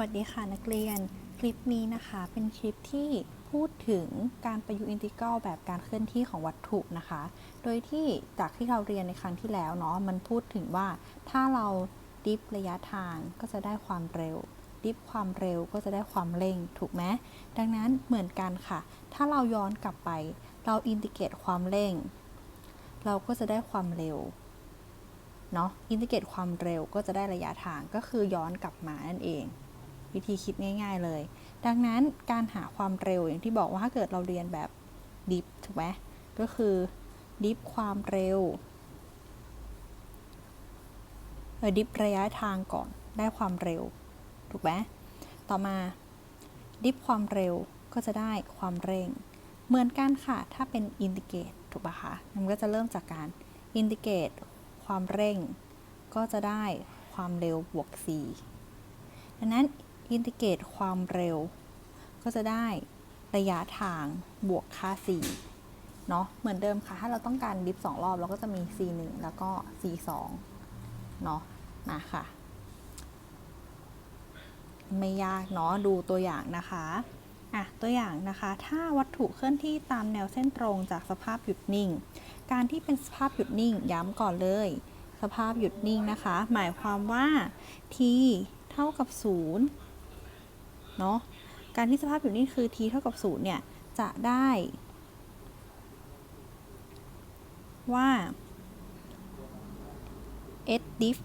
วัสดีค่ะนักเรียน คลิปนี้นะคะเป็นคลิปที่พูดถึงการประยุกต์อินทิกรัลแบบการเคลื่อนที่ของวัตถุนะคะ โดยที่จากที่เราเรียนในครั้งที่แล้วเนาะมันพูดถึงว่าถ้าเราดิฟระยะทางก็จะได้ความเร็ว ดิฟความเร็วก็จะได้ความเร่งถูกไหมดังนั้นเหมือนกันค่ะ ถ้าเราย้อนกลับไป เราอินทิเกรตความเร่ง เราก็จะได้ความเร็วเนาะอินทิเกรตความเร็วก็จะได้ระยะทางก็คือย้อนกลับมานั่นเอง วิธีคิดง่ายๆเลย ดังนั้นการหาความเร็วอย่างที่บอกว่าถ้าเกิดเราเรียนแบบดิฟถูกไหมก็คือดิฟความเร็วเออดิฟระยะทางก่อนได้ความเร็ว ถูกไหมต่อมาดิฟความเร็วก็จะได้ความเร่ง เหมือนกันค่ะ ถ้าเป็นอินดิเกตถูกปะคะมันก็จะเริ่มจากการอินดิเกตความเร่ง ก็จะได้ความเร็วบวก c ดังนั้น อินทิเกรตความเร็ว ก็จะได้ระยะทางบวกค่า c เนาะเหมือนเดิมค่ะ ถ้าเราต้องการดิฟ2รอบเราก็จะมี c 1แล้วก็ c 2เนาะมาค่ะ ไม่ยากเนาะดูตัวอย่างนะคะอะตัวอย่างนะคะ ถ้าวัตถุเคลื่อนที่ตามแนวเส้นตรงจากสภาพหยุดนิ่ง การที่เป็นสภาพหยุดนิ่งย้ำก่อนเลย สภาพหยุดนิ่งนะคะ หมายความว่า t เท่ากับ 0 เนาะการที่สภาพหยุดนิ่งคือ t เท่ากับ0เนี่ย จะได้ว่า s diff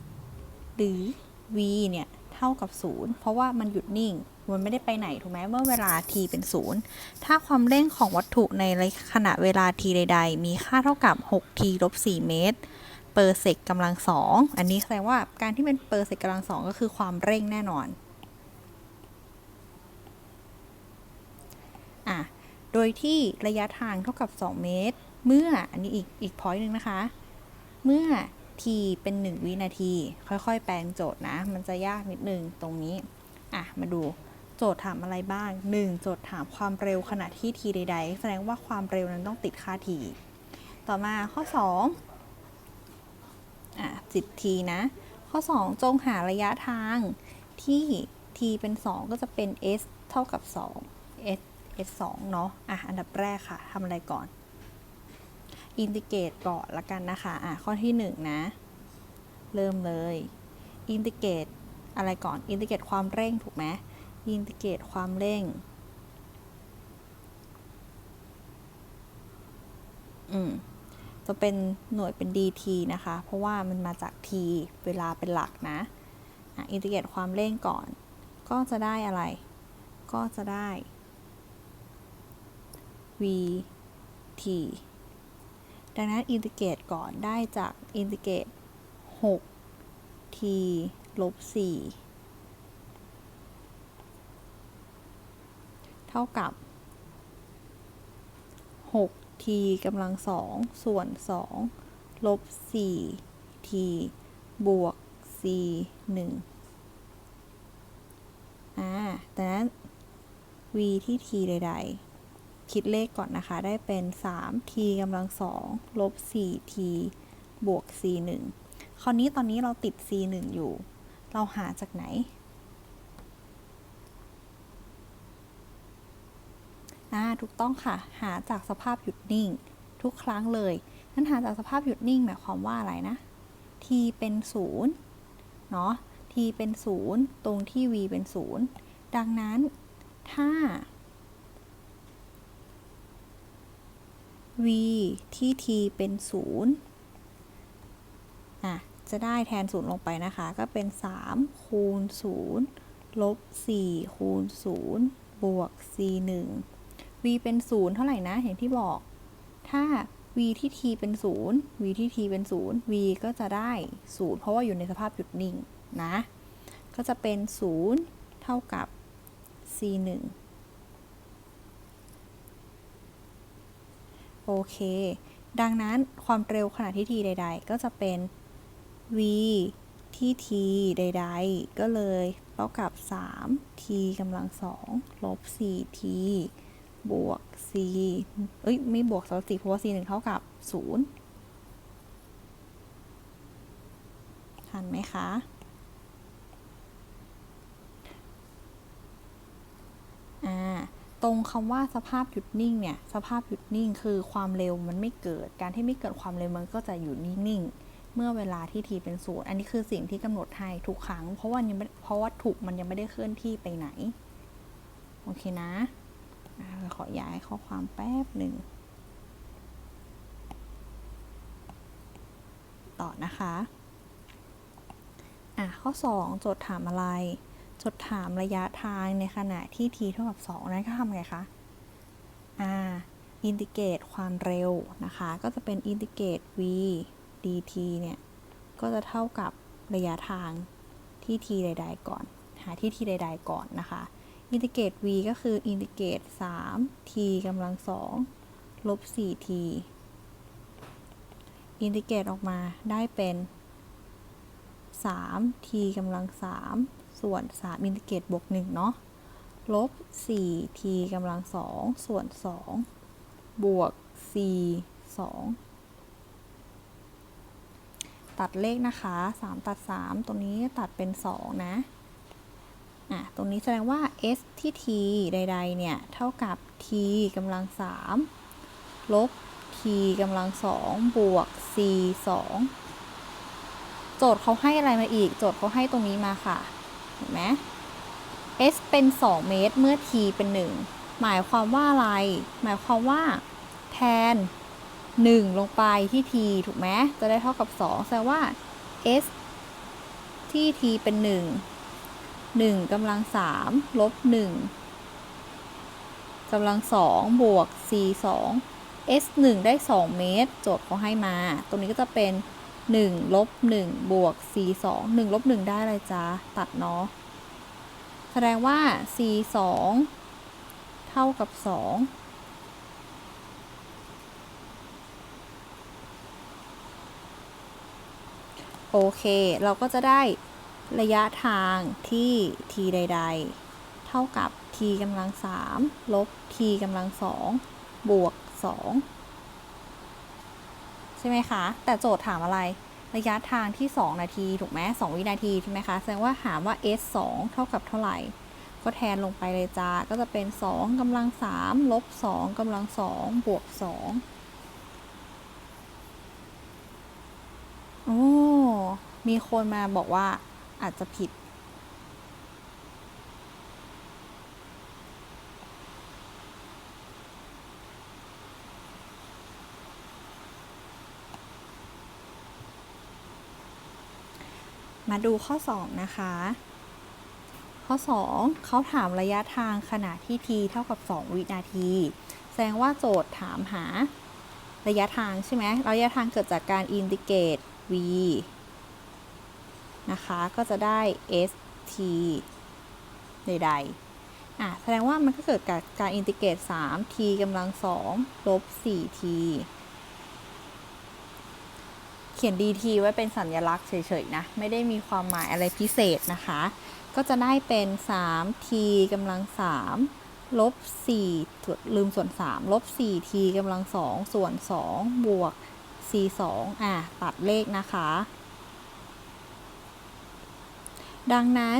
หรือ v เนี่ย เท่ากับ 0 เพราะว่ามันหยุดนิ่ง มันไม่ได้ไปไหน ถูกไหมเมื่อเวลา t เป็น 0 ถ้าความเร่งของวัตถุในขณะเวลา t ใด ๆ มีค่าเท่ากับ 6t ลบ 4 เมตรเปอร์เซกกำลังสอง อันนี้แสดงว่าการที่เป็นเปอร์เซกกำลังสองก็คือความเร่งแน่นอน อะโดยที่ระยะทางเท่ากับ 2 เมตร เมื่ออันนี้อีกอีกพอยต์หนึ่งนะคะ เมื่อ t เป็น 1 วินาที ค่อยๆ แปลงโจทย์นะ มันจะยากนิดนึงตรงนี้ อะ มาดูโจทย์ถามอะไรบ้าง 1. โจทย์ถามความเร็วขณะที่ t ใด ๆ แสดงว่าความเร็วนั้นต้องติดค่า t ต่อมาข้อ 2 อะจิต t นะ ข้อ 2 จงหาระยะทางที่ t เป็น 2 ก็จะเป็น s เท่ากับ 2 S2 เนาะอะอันดับแรกค่ะทำอะไรก่อนอินทิเกรตก่อนละกันนะคะอะข้อที่1นะเริ่มเลยอินทิเกรตอะไรก่อนอินทิเกรตความเร่งถูกไหมอินทิเกรตความเร่งอืมจะเป็นหน่วยเป็น dt นะคะ เพราะว่ามันมาจาก t เวลาเป็นหลักนะอินทิเกรตความเร่งก่อน ก็จะได้อะไร ก็จะได้ vt ดังนั้นอินทิเกรตก่อนได้จากอินทิเกรต 6t ลบ4เท่ากับ 6t กำลังสองส่วน 2 ลบ 4t บวก c 1อ่าแต่นั้น v ที่ t ใด ๆ คิดเลขก่อนนะคะ ได้เป็น 3t กำลังสองลบ 4t บวก c 1คราวนี้ตอนนี้เราติด c 1อยู่ เราหาจากไหนอ่าถูกต้องค่ะ หาจากสภาพหยุดนิ่ง ทุกครั้งเลยนั้นหาจากสภาพหยุดนิ่งหมายความว่าอะไรนะ t เป็น0เนาะ t เป็น 0 ตรงที่ v เป็น 0 ดังนั้นถ้า v ที่ t เป็น 0 อะ จะได้แทน 0 ลงไปนะคะ ก็เป็น 3 คูณ 0 ลบ 4 คูณ 0 บวก c 1 v เป็น 0 เท่าไหร่นะ อย่างที่บอก ถ้า v ที่ t เป็น 0 v ที่ t เป็น 0 v ก็จะได้ 0 เพราะว่าอยู่ในสภาพหยุดนิ่งนะ ก็จะเป็น 0 เท่ากับ c 1 โอเค ดังนั้นความเร็วขณะที่ t ใด ๆ ก็จะเป็น v ที่ t ใด ๆ ก็เลยเท่ากับ 3t กำลังสองลบ 4t บวก c เอ้ย ไม่บวกสองสี่เพราะว่า c หนึ่งเท่ากับ 0 ทันไหมคะ อ่า ตรงคำว่าสภาพหยุดนิ่งเนี่ยสภาพหยุดนิ่งคือความเร็วมันไม่เกิด การที่ไม่เกิดความเร็วมันก็จะอยู่นิ่งๆเมื่อเวลาที่ทีเป็นศูนย์อันนี้คือสิ่งที่กำหนดให้ทุกครั้ง เพราะว่ายังไม่เพราะวัตถุมันยังไม่ได้เคลื่อนที่ไปไหน โอเคนะอะเราขอย้ายข้อความแป๊บหนึ่งต่อนะคะ อะ ข้อ 2 โจทย์ถามอะไร จทย์ถามระยะทางในขณะที่ t เท่ากับ 2 นั้นก็ทำไงคะอ่าอินทิเกรตความเร็วนะคะ ก็จะเป็นอินทิเกรต v dt เนี่ย ก็จะเท่ากับระยะทางที่ t ใด ๆ ก่อน หาที่ t ใด ๆ ก่อนนะคะ อินทิเกรต v ก็คืออินทิเกรต 3 t กำลัง2ลบ 4t อินทิเกรตออกมาได้เป็น 3 t กำลัง3 ส่วน 3 อินทิเกรตบวก1เนาะลบ 4 t กำลัง 2 ส่วน 2 บวก c 2 ตัดเลขนะคะ 3 ตัด 3ตรงนี้ตัดเป็น 2 นะ อะ ตรงนี้แสดงว่า s ที่ t ใด ๆ เนี่ย เท่ากับ t กำลัง 3 ลบ t กำลัง 2 บวก c 2 โจทย์เขาให้อะไรมาอีก โจทย์เขาให้ตรงนี้มาค่ะ เห็นไหม s เป็น 2 เมตรเมื่อ t เป็น 1 หมายความว่าอะไร หมายความว่า แทน 1 ลงไปที่ t ถูกไหมจะได้เท่ากับ 2 แสดงว่า s ที่ t เป็น 1 1กำลัง 3 ลบ 1กำลัง 2 บวก c 2 s 1ได้ 2 เมตร โจทย์เขาให้มา ตรงนี้ก็จะเป็น 1ลบ1บวก c 2 1ลบ1ได้อะไรจ๊ะ ตัดเนาะ แสดงว่า c 2เท่ากับ 2 โอเค เราก็จะได้ระยะทางที่ t ใด ๆ เท่ากับ t กำลัง3ลบ t กำลัง2บวก 2 ใช่ไหมคะ แต่โจทย์ถามอะไรระยะทางที่ 2 นาที ถูกไหม2วินาทีใช่ไหมคะ แสดงว่าถามว่า s 2เท่ากับเท่าไหร่ ก็แทนลงไปเลยจ้า ก็จะเป็น 2กำลัง 3 ลบ 2กำลัง 2 บวก 2 โอ้ มีคนมาบอกว่าอาจจะผิด มาดูข้อ 2 นะคะ ข้อ 2 เขาถามระยะทางขณะที่ t เท่ากับ 2 วินาที แสดงว่าโจทย์ถามหาระยะทางใช่ไหมระยะทางเกิดจากการอินทิเกรต v นะคะ ก็จะได้ st ใดๆอะแสดงว่ามันก็เกิดจากการอินทิเกรต3 t กำลัง2ลบ 4t เขียน dt ไว้เป็นสัญลักษณ์เฉยๆนะ ไม่ได้มีความหมายอะไรพิเศษนะคะ ก็จะได้เป็น 3t กำลัง3ลบ4ลืมส่วน3ลบ 4t กำลัง2ส่วน 2 บวก c 2อะ ตัดเลขนะคะ ดังนั้น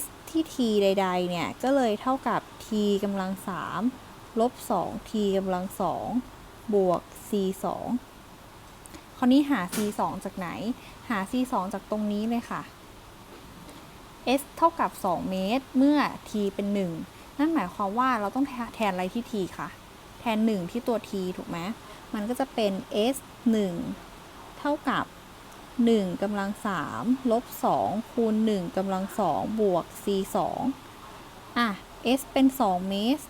s ที่ t ใด ๆ เนี่ย ก็เลยเท่ากับ t กำลัง3ลบ 2t กำลัง2บวก c 2 คราวนี้หา c 2จากไหน หา c 2จากตรงนี้เลยค่ะ s เท่ากับ 2 เมตร เมื่อ t เป็น 1 นั่นหมายความว่าเราต้องแทนอะไรที่ t ค่ะ แทน 1 ที่ตัว t ถูกไหมมันก็จะเป็น s 1 เท่ากับ 1กำลัง3ลบ 2 คูณ 1กำลัง 2 บวก c 2อะ s เป็น 2 เมตร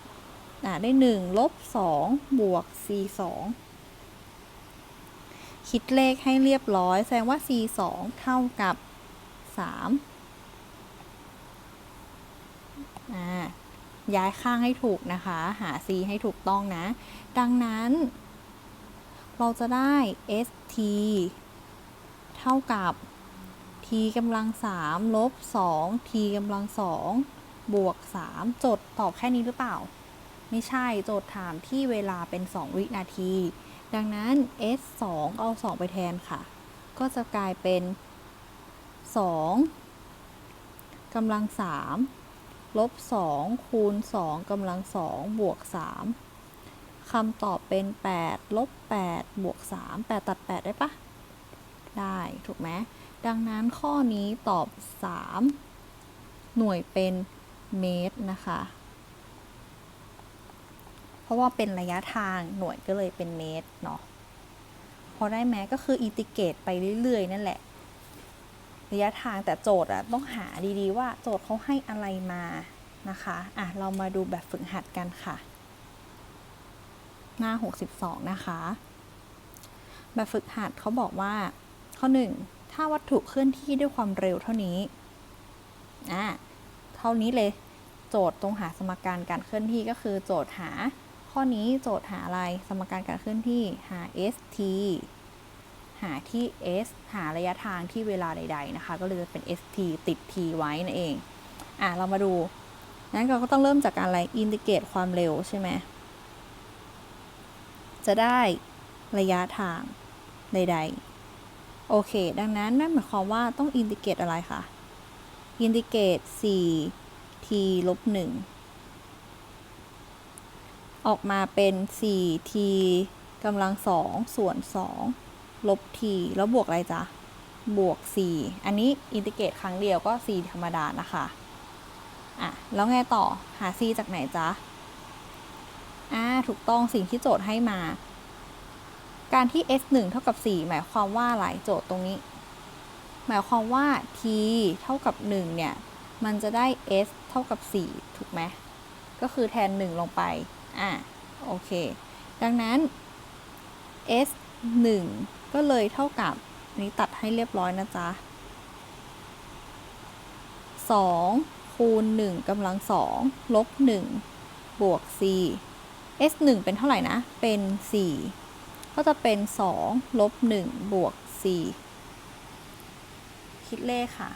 อะได้ 1 ลบ 2 บวก c 2 คิดเลขให้เรียบร้อย แสดงว่า c 2เท่ากับ 3 ย้ายข้างให้ถูกนะคะ หา c ให้ถูกต้องนะ ดังนั้น เราจะได้ st เท่ากับ t กำลัง3ลบ2 t กำลัง2บวก 3 โจทย์ตอบแค่นี้หรือเปล่า ไม่ใช่โจทย์ถามที่เวลาเป็น 2 วินาที ดังนั้น s 2เอา 2 ไปแทนค่ะ ก็จะกลายเป็น 2กำลัง 3 ลบ 2 คูณ 2กำลัง 2 บวก 3คำตอบเป็น 8 ลบ 8 บวก 3 8 ตัด 8 ได้ปะ ได้ ถูกไหม ดังนั้นข้อนี้ตอบ 3 หน่วยเป็นเมตรนะคะ ราะว่าเป็นระยะทางหน่วยก็เลยเป็นเมตรเนาะพอได้ไหมก็คืออินทิเกรตไปเรื่อยๆ นั่นแหละ ระยะทางแต่โจทย์อะต้องหาดีๆว่าโจทย์เขาให้อะไรมานะคะอะเรามาดูแบบฝึกหัดกันค่ะ หน้า 62 นะคะ แบบฝึกหัดเขาบอกว่า ข้อ 1 ถ้าวัตถุเคลื่อนที่ด้วยความเร็วเท่านี้อะเท่านี้เลย โจทย์ตรงหาสมการการเคลื่อนที่ก็คือโจทย์หา ข้อนี้โจทย์หาอะไรสมการการเคลื่อนที่หา st หาที่ s หาระยะทางที่เวลาใด ๆ นะคะ ก็เลยจะเป็น st ติด t ไว้นั่นเอง อะ เรามาดูงั้นเราก็ต้องเริ่มจากการอะไรอินทิเกรตความเร็วใช่ไหม จะได้ระยะทางใด ๆ โอเค ดังนั้นนั่นหมายความว่าต้องอินทิเกรตอะไรคะ อินทิเกรต4 t ลบ1 ออกมาเป็น 4t กำลัง 2 ส่วน 2 ลบ t แล้วบวกอะไรจ๊ะ บวก 4 อันนี้อินทิเกรตครั้งเดียวก็ 4 ธรรมดานะคะอะแล้วไงต่อหา c จากไหนจ๊ะอ่าถูกต้องสิ่งที่โจทย์ให้มา การที่ s 1เท่ากับ 4 หมายความว่าอะไรโจทย์ตรงนี้ หมายความว่า t เท่ากับ 1 เนี่ย มันจะได้ s เท่ากับ 4 ถูกไหม ก็คือแทน 1 ลงไป อะโอเค ดังนั้น s 1 ก็เลยเท่ากับนี้ตัดให้เรียบร้อยนะจ๊ะ 2 คูณ 1กำลัง2ลบ 1 บวก c s 1เป็นเท่าไหร่นะ เป็น 4 ก็จะเป็น 2 ลบ 1 บวก4คิดเลขค่ะ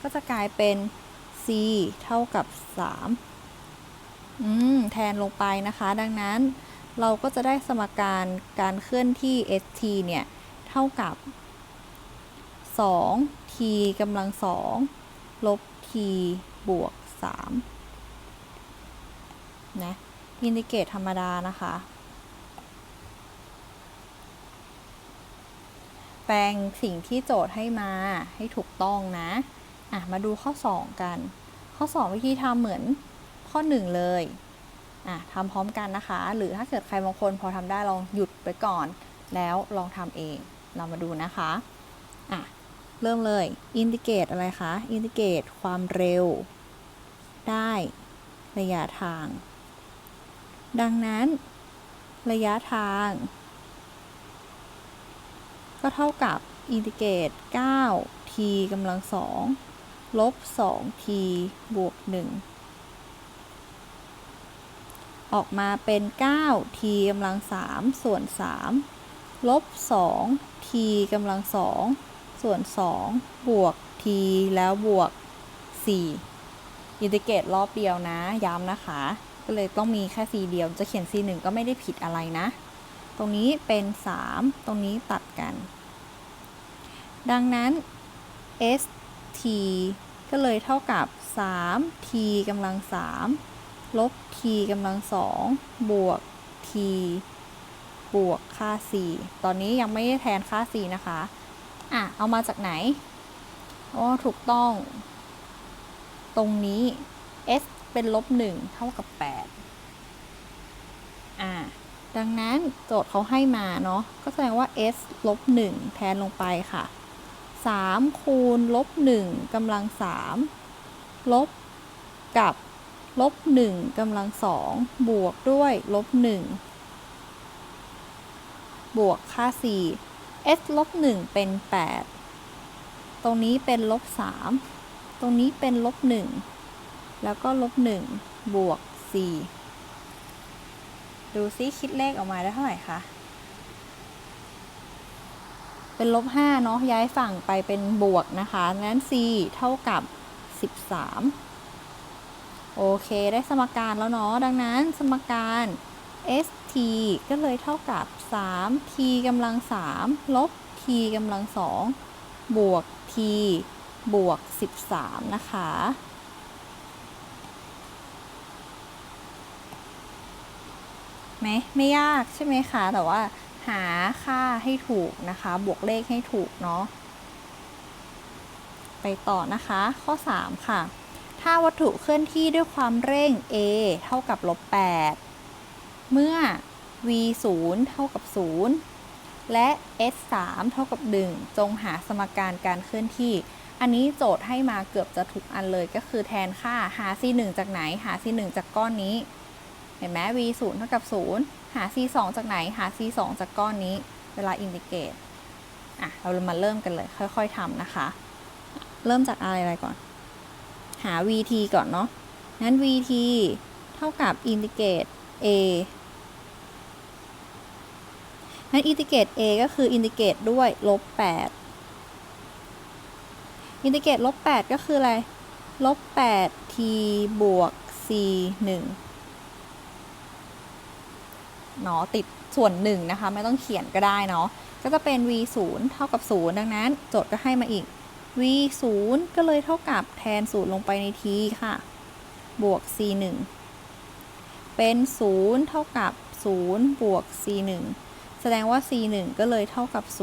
ก็จะกลายเป็น c เท่ากับ3อืม แทนลงไปนะคะ ดังนั้นเราก็จะได้สมการการเคลื่อนที่ st เนี่ย เท่ากับ 2 t กำลัง 2 ลบ t บวก 3 นะ อินทิเกรตธรรมดานะคะ แปลงสิ่งที่โจทย์ให้มาให้ถูกต้องนะ อะ มาดูข้อ 2 กัน ข้อ 2 วิธีทำเหมือน ข้อ 1 เลยอะทำพร้อมกันนะคะ หรือถ้าเกิดใครบางคนพอทำได้ลองหยุดไปก่อน แล้วลองทำเอง เรามาดูนะคะอะเริ่มเลยอินทิเกรตอะไรคะอินทิเกรตความเร็ว ได้ระยะทาง ดังนั้น ระยะทาง ก็เท่ากับอินทิเกรต 9t กำลัง2ลบ 2t บวก 1 ออกมาเป็น 9t กำลัง 3 ส่วน 3 ลบ 2t กำลัง 2 ส่วน 2 บวก t แล้วบวก 4 อินทิเกรตรอบเดียวนะ ย้ำนะคะ ก็เลยต้องมีแค่ c เดียว จะเขียน c 1ก็ไม่ได้ผิดอะไรนะ ตรงนี้เป็น 3 ตรงนี้ตัดกัน ดังนั้น st ก็เลยเท่ากับ 3t กำลัง 3 ลบ t กำลัง2บวก t บวกค่า c ตอนนี้ยังไม่ได้แทนค่า c นะคะ อะ เอามาจากไหน อ๋อ ถูกต้อง ตรงนี้ s เป็นลบ 1 เท่ากับ 8 อ่าดังนั้นโจทย์เขาให้มาเนาะ ก็แสดงว่า s ลบ 1 แทนลงไปค่ะ 3 คูณลบ 1กำลัง 3 ลบกับ ลบ1กำลัง2บวกด้วยลบ1บวกค่า c s ลบ1เป็น 8 ตรงนี้เป็นลบ 3 ตรงนี้เป็นลบ 1 แล้วก็ลบ 1 บวก 4 ดูซิคิดเลขออกมาได้เท่าไหร่คะ เป็นลบ 5 เนาะย้ายฝั่งไปเป็นบวกนะคะงั้น c เท่ากับ 13 โอเค ได้สมการแล้วเนาะ ดังนั้นสมการ st ก็เลยเท่ากับ 3t กำลัง 3 ลบ t กำลัง 2 บวก t บวก 13 นะคะ ไหม ไม่ยากใช่ไหมคะ แต่ว่าหาค่าให้ถูกนะคะ บวกเลขให้ถูกเนาะ ไปต่อนะคะ ข้อ 3 ค่ะ ถ้าวัตถุเคลื่อนที่ด้วยความเร่ง a เท่ากับลบ8เมื่อ v 0เท่ากับ 0 และ s 3เท่ากับ 1 จงหาสมการการเคลื่อนที่ อันนี้โจทย์ให้มาเกือบจะทุกอันเลยก็คือแทนค่าหา c 1จากไหน หา c 1จากก้อนนี้ เห็นไหม v 0เท่ากับ 0 หา c 2จากไหน หา c 2จากก้อนนี้ เวลาอินทิเกรตอะ เรามาเริ่มกันเลย ค่อย ๆทำนะคะ เริ่มจากอะไรอะไรก่อน หา vt ก่อนเนาะงั้น vt เท่ากับอินทิเกรต a งั้นอินทิเกรต a ก็คืออินทิเกรตด้วยลบ8อินทิเกรตลบ8ก็คืออะไรลบ8 t บวก c 1เนาะติดส่วน1นะคะ ไม่ต้องเขียนก็ได้เนาะก็จะเป็น v 0เท่ากับ 0 ดังนั้น โจทย์ก็ให้มาอีก v 0ก็เลยเท่ากับแทน 0 ลงไปใน t ค่ะ บวก c 1เป็น 0 เท่ากับ 0 บวก c 1แสดงว่า c 1ก็เลยเท่ากับ 0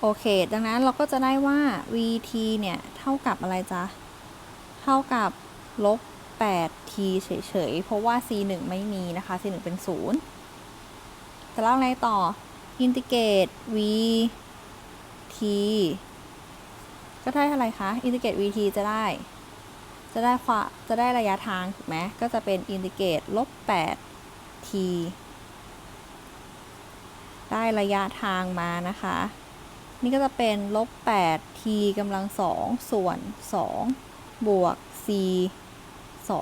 โอเค ดังนั้นเราก็จะได้ว่า vt เนี่ย เท่ากับอะไรจ๊ะ เท่ากับลบ 8t เฉย ๆ เพราะว่า c 1ไม่มีนะคะ c 1เป็น 0 จะเล่าอะไรต่อ อินทิเกรต v t ก็ได้เท่าไรคะ อินทิเกรต v t จะได้ จะได้ความจะได้ระยะทางถูกไหมก็จะเป็นอินทิเกรตลบ8 t ได้ระยะทางมานะคะ นี่ก็จะเป็นลบ8 t กำลังสองส่วน 2 บวก c 2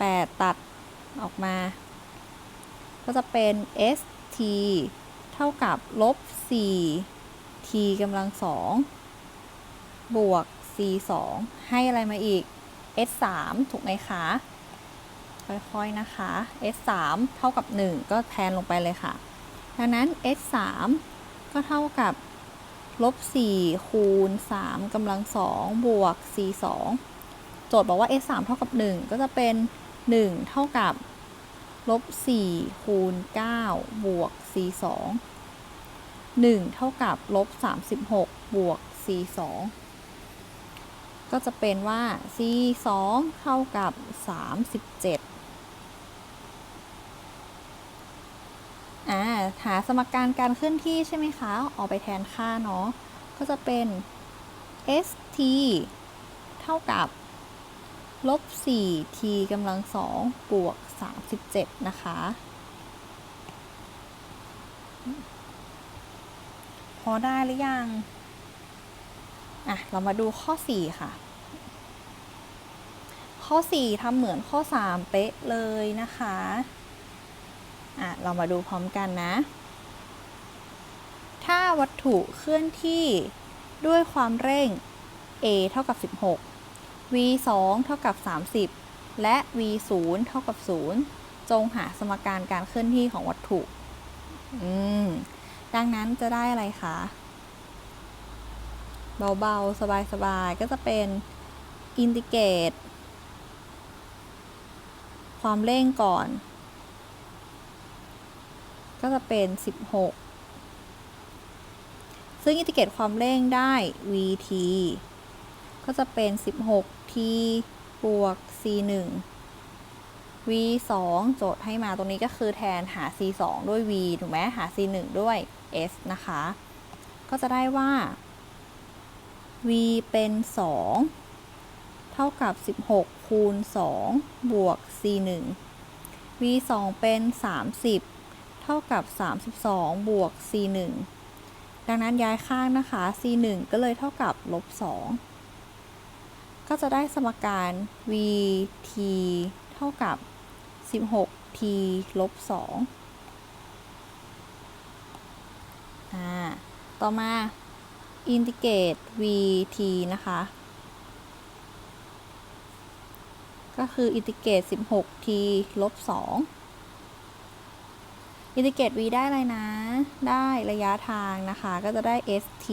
8 ตัดออกมา ก็จะเป็น s t เท่ากับลบ 4 t กำลังสองบวก c 2ให้อะไรมาอีก s 3ถูกไหมคะ ค่อยๆ นะคะ s 3เท่ากับ 1 ก็แทนลงไปเลยค่ะ ดังนั้น s 3ก็เท่ากับลบ 4 คูณ 3กำลังสองบวก c 2โจทย์บอกว่า s 3เท่ากับ 1 ก็จะเป็น 1 เท่ากับ ลบ 4 คูณ 9 บวก c 2 1 เท่ากับ ลบ 36 บวก c 2 ก็จะเป็นว่า c 2 เท่ากับ 37อ่าหาสมการการเคลื่อนที่ใช่ไหมคะออกไปแทนค่าเนาะ ก็จะเป็น st เท่ากับ ลบ4 t กำลังสองบวก 37 นะคะ พอได้หรือยัง อะ เรามาดูข้อ 4 ค่ะ ข้อ 4ทำเหมือนข้อ 3 เป๊ะเลยนะคะ อะ เรามาดูพร้อมกันนะ ถ้าวัตถุเคลื่อนที่ด้วยความเร่ง a เท่ากับ 16 v 2เท่ากับ 30 และ v 0เท่ากับ 0 จงหาสมการการเคลื่อนที่ของวัตถุ อืม ดังนั้นจะได้อะไรคะ เบาๆ สบายๆ ก็จะเป็นอินทิเกรตความเร่งก่อน ก็จะเป็น 16 ซึ่งอินทิเกรตความเร่งได้ vt ก็จะเป็น 16t บวก c 1 v 2โจทย์ให้มาตรงนี้ก็คือแทนหา c 2ด้วย v ถูกไหมหา c 1ด้วย s นะคะ ก็จะได้ว่า v เป็น 2 เท่ากับ 16 คูณ 2 บวก c 1 v 2เป็น 30 เท่ากับ 32 บวก c 1ดังนั้นย้ายข้างนะคะ c 1ก็เลยเท่ากับลบ2 ก็จะได้สมการ vt เท่ากับ 16t ลบ2อ่า ต่อมา อินทิเกรต vt นะคะ ก็คืออินทิเกรต 16t ลบ2อินทิเกรต v ได้อะไรนะ ได้ระยะทางนะคะ ก็จะได้ st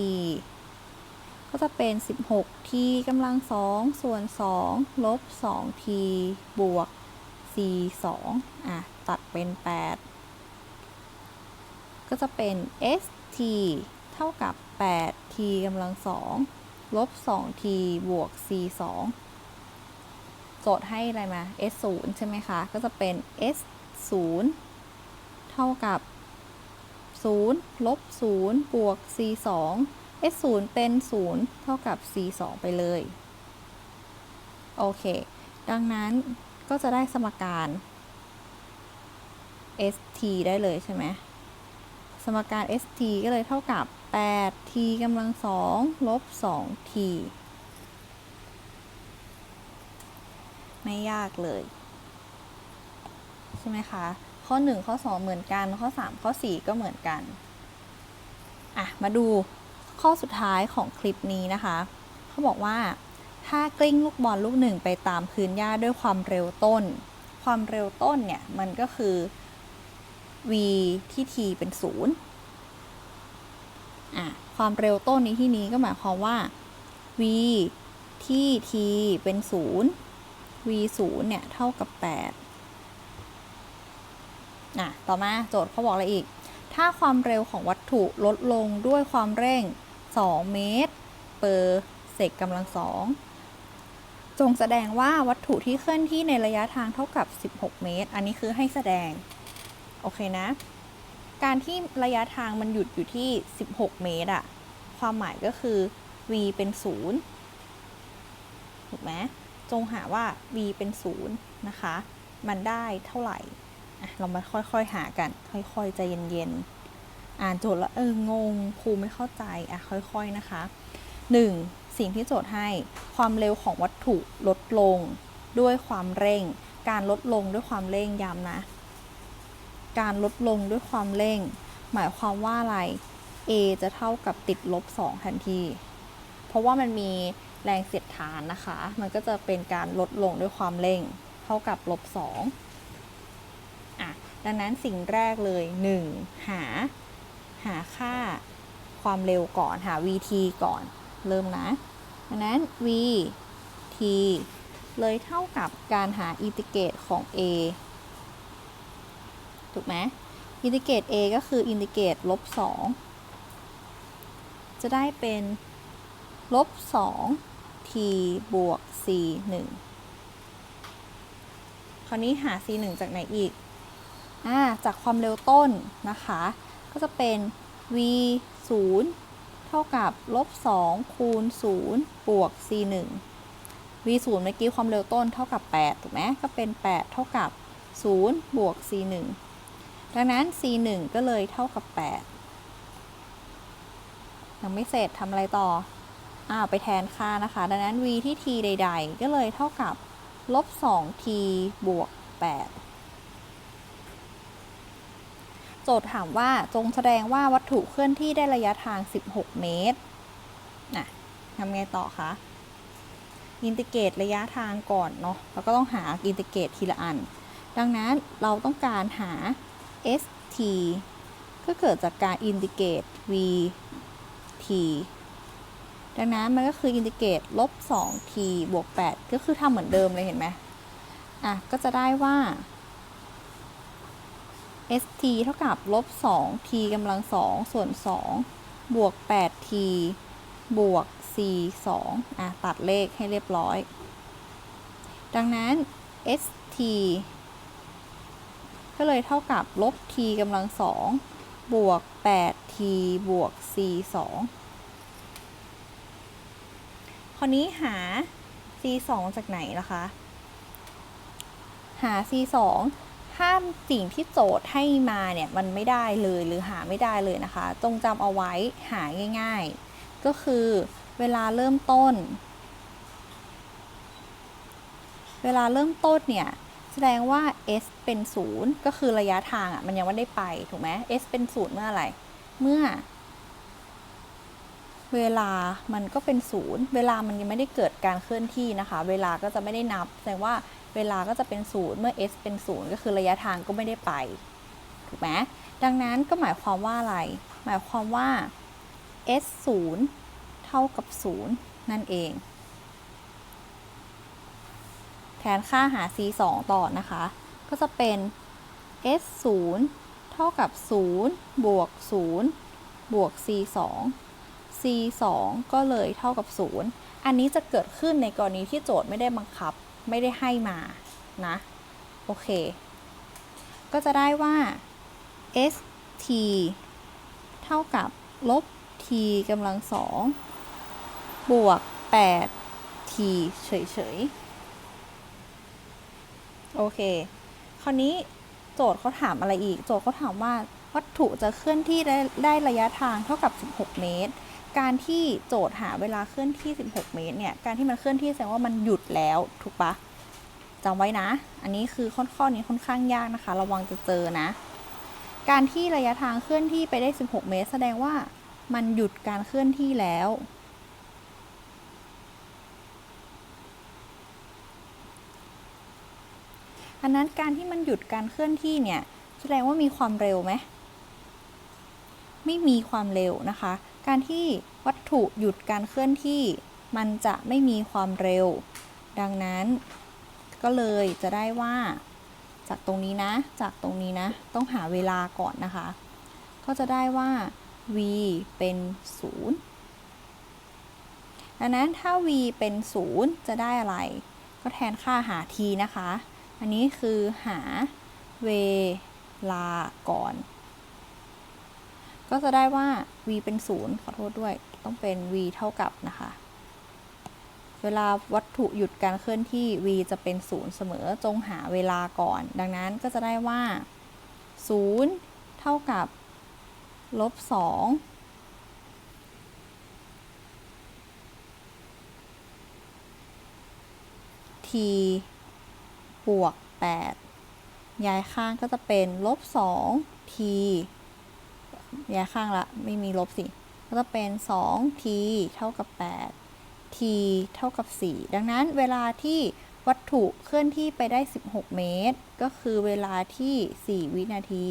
ก็จะเป็น 16 t กำลัง 2 ส่วน 2 ลบ 2 t บวก c 2อะ ตัดเป็น 8 ก็จะเป็น st เท่ากับ 8 t กำลัง 2 ลบ 2 t บวก c 2โจทย์ให้อะไรมา s 0ใช่ไหมคะ ก็จะเป็น s 0เท่ากับ 0 ลบ 0 บวก c 2 s 0เป็น 0 เท่ากับ c 2ไปเลย โอเค ดังนั้นก็จะได้สมการ st ได้เลยใช่ไหม สมการ st ก็เลยเท่ากับ 8t กำลัง 2 ลบ 2t ไม่ยากเลย ใช่ไหมคะ ข้อ 1 ข้อ 2 เหมือนกัน ข้อ 3 ข้อ 4 ก็เหมือนกัน อะ มาดู ข้อสุดท้ายของคลิปนี้นะคะ เขาบอกว่า ถ้ากลิ้งลูกบอลลูกหนึ่งไปตามพื้นหญ้าด้วยความเร็วต้น ความเร็วต้นเนี่ยมันก็คือ v ที่ t เป็น0อะความเร็วต้นในที่นี้ก็หมายความว่า v ที่ t เป็น0 v 0เนี่ยเท่ากับ8อะต่อมาโจทย์เขาบอกอะไรอีก ถ้าความเร็วของวัตถุลดลงด้วยความเร่ง 2 เมตร เปอร์เซกกำลังสองจงแสดงว่าวัตถุที่เคลื่อนที่ในระยะทางเท่ากับ 16 เมตร อันนี้คือให้แสดง โอเคนะ การที่ระยะทางมันหยุดอยู่ที่ 16 เมตรอะความหมายก็คือ v เป็น 0 ถูกไหมจงหาว่า v เป็น 0 นะคะ มันได้เท่าไหร่ เรามาค่อยๆ หากัน ค่อยๆ ใจเย็นๆ อ่านโจทย์แล้วเอองงครูไม่เข้าใจอะค่อยๆนะคะ 1. สิ่งที่โจทย์ให้ความเร็วของวัตถุลดลงด้วยความเร่ง การลดลงด้วยความเร่งย้ำนะ การลดลงด้วยความเร่ง หมายความว่าอะไร a จะเท่ากับติดลบ 2 ทันที เพราะว่ามันมีแรงเสียดทานนะคะ มันก็จะเป็นการลดลงด้วยความเร่ง เท่ากับลบ2อะดังนั้นสิ่งแรกเลย 1 หา หาค่าความเร็วก่อนหา vt ก่อนเริ่มนะดังนั้น vt เลยเท่ากับการหาอินทิเกรตของ a ถูกไหมอินทิเกรต a ก็คืออินทิเกรตลบ2จะได้เป็นลบ2 t บวก c 1คราวนี้หา c 1จากไหนอีก อ่า จากความเร็วต้นนะคะ ก็จะเป็น v 0เท่ากับลบ2คูณ0บวก c 1 v 0เมื่อกี้ความเร็วต้นเท่ากับ 8 ถูกไหมก็เป็น 8 เท่ากับ 0 บวก c 1ดังนั้น c 1ก็เลยเท่ากับ 8 ยังไม่เสร็จทำอะไรต่ออ่าไปแทนค่านะคะ ดังนั้น v ที่ t ใด ๆ ก็เลยเท่ากับลบ 2t บวก 8 โจทย์ถามว่าจงแสดงว่าวัตถุเคลื่อนที่ได้ระยะทาง 16 เมตรนะทำไงต่อคะอินทิเกรตระยะทางก่อนเนาะแล้วก็ต้องหาอินทิเกรตทีละอัน ดังนั้นเราต้องการหา st ก็เกิดจากการอินทิเกรต vt ดังนั้นมันก็คืออินทิเกรตลบ 2t บวก 8 ก็คือทำเหมือนเดิมเลยเห็นไหมอะ ก็จะได้ว่า st เท่ากับลบ 2t กำลัง 2 ส่วน 2 บวก 8t บวก c 2อะ ตัดเลขให้เรียบร้อย ดังนั้น st ก็เลยเท่ากับลบ t กำลัง 2 บวก 8t บวก c 2คราวนี้หา c 2จากไหนล่ะคะ หา c 2 ถ้าสิ่งที่โจทย์ให้มาเนี่ยมันไม่ได้เลยหรือหาไม่ได้เลยนะคะ จงจำเอาไว้หาง่าย ๆ ก็คือเวลาเริ่มต้น เวลาเริ่มต้นเนี่ย แสดงว่า s เป็น 0 ก็คือระยะทางอะมันยังไม่ได้ไป ถูกไหม s เป็น 0 เมื่อไหร่ เมื่อ เวลามันก็เป็น 0 เวลามันยังไม่ได้เกิดการเคลื่อนที่นะคะ เวลาก็จะไม่ได้นับ แสดงว่า เวลาก็จะเป็น0เมื่อ s เป็น0ก็คือระยะทางก็ไม่ได้ไป ถูกไหมดังนั้นก็หมายความว่าอะไร หมายความว่า s 0เท่ากับ 0 นั่นเอง แทนค่าหา c 2ต่อนะคะ ก็จะเป็น s 0เท่ากับ 0 บวก 0 บวก c 2 c 2ก็เลยเท่ากับ 0 อันนี้จะเกิดขึ้นในกรณีที่โจทย์ไม่ได้บังคับ ไม่ได้ให้มานะโอเค ก็จะได้ว่า s t เท่ากับลบ t กำลังสองบวก 8 t เฉยๆ โอเค คราวนี้โจทย์เขาถามอะไรอีก โจทย์เขาถามว่าวัตถุจะเคลื่อนที่ได้ได้ระยะทางเท่ากับ 16 เมตร การที่โจทย์หาเวลาเคลื่อนที่ 16 เมตรเนี่ย การที่มันเคลื่อนที่แสดงว่ามันหยุดแล้วถูกปะจำไว้นะ อันนี้คือข้อข้อนี้ค่อนข้างยากนะคะ ระวังจะเจอนะ การที่ระยะทางเคลื่อนที่ไปได้ 16 เมตร แสดงว่ามันหยุดการเคลื่อนที่แล้ว อันนั้นการที่มันหยุดการเคลื่อนที่เนี่ย แสดงว่ามีความเร็วไหม ไม่มีความเร็วนะคะ การที่วัตถุหยุดการเคลื่อนที่ มันจะไม่มีความเร็ว ดังนั้น ก็เลยจะได้ว่า จากตรงนี้นะ จากตรงนี้นะ ต้องหาเวลาก่อนนะคะ ก็จะได้ว่า v เป็น 0 ดังนั้นถ้า v เป็น 0 จะได้อะไร ก็แทนค่าหา t นะคะ อันนี้คือหาเวลาก่อน ก็จะได้ว่า v เป็น 0 ขอโทษด้วย ต้องเป็น v เท่ากับนะคะ เวลาวัตถุหยุดการเคลื่อนที่ v จะเป็น 0 เสมอ จงหาเวลาก่อน ดังนั้นก็จะได้ว่า 0 เท่ากับลบสองทีบวกแปดย้ายข้างก็จะเป็นลบสอ งทีย้ายข้างละ ไม่มีลบสิ ก็จะเป็น 2 t เท่ากับ 8 t เท่ากับ 4 ดังนั้นเวลาที่วัตถุเคลื่อนที่ไปได้ 16 เมตร ก็คือเวลาที่ 4 วินาที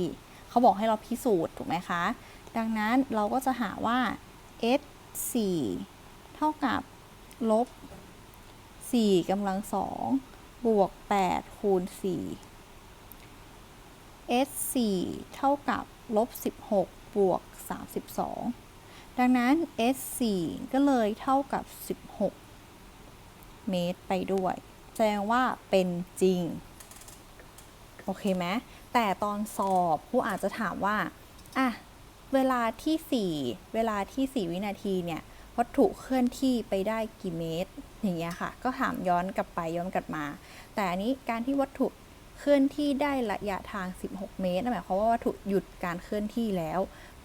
เขาบอกให้เราพิสูจน์ถูกไหมคะ ดังนั้นเราก็จะหาว่า s 4เท่ากับลบ 4กำลังสองบวก 8 คูณ 4 s 4เท่ากับลบ 16 บวก 32 ดังนั้น s 4 ก็เลยเท่ากับ 16 เมตรไปด้วย แสดงว่าเป็นจริง โอเคไหมแต่ตอนสอบผู้อาจจะถามว่า อะ เวลาที่ 4 เวลาที่ 4 วินาทีเนี่ย วัตถุเคลื่อนที่ไปได้กี่เมตร อย่างเงี้ยค่ะ ก็ถามย้อนกลับไปย้อนกลับมา แต่อันนี้การที่วัตถุเคลื่อนที่ได้ระยะทาง 16 เมตรนั่นหมายความว่าวัตถุหยุดการเคลื่อนที่แล้ว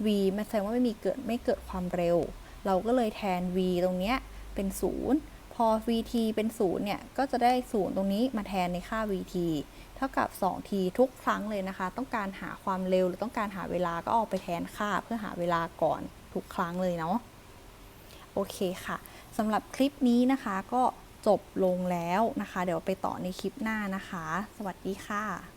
v มันแสดงว่าไม่มีเกิดไม่เกิดความเร็ว เราก็เลยแทน v ตรงเนี้ยเป็น 0 พอ vt เป็น 0 เนี่ย ก็จะได้ 0 ตรงนี้มาแทนในค่า vt เท่ากับ 2t ทุกครั้งเลยนะคะ ต้องการหาความเร็วหรือต้องการหาเวลาก็เอาไปแทนค่าเพื่อหาเวลาก่อนทุกครั้งเลยเนาะ โอเคค่ะสำหรับคลิปนี้นะคะก็จบลงแล้วนะคะ เดี๋ยวไปต่อในคลิปหน้านะคะ สวัสดีค่ะ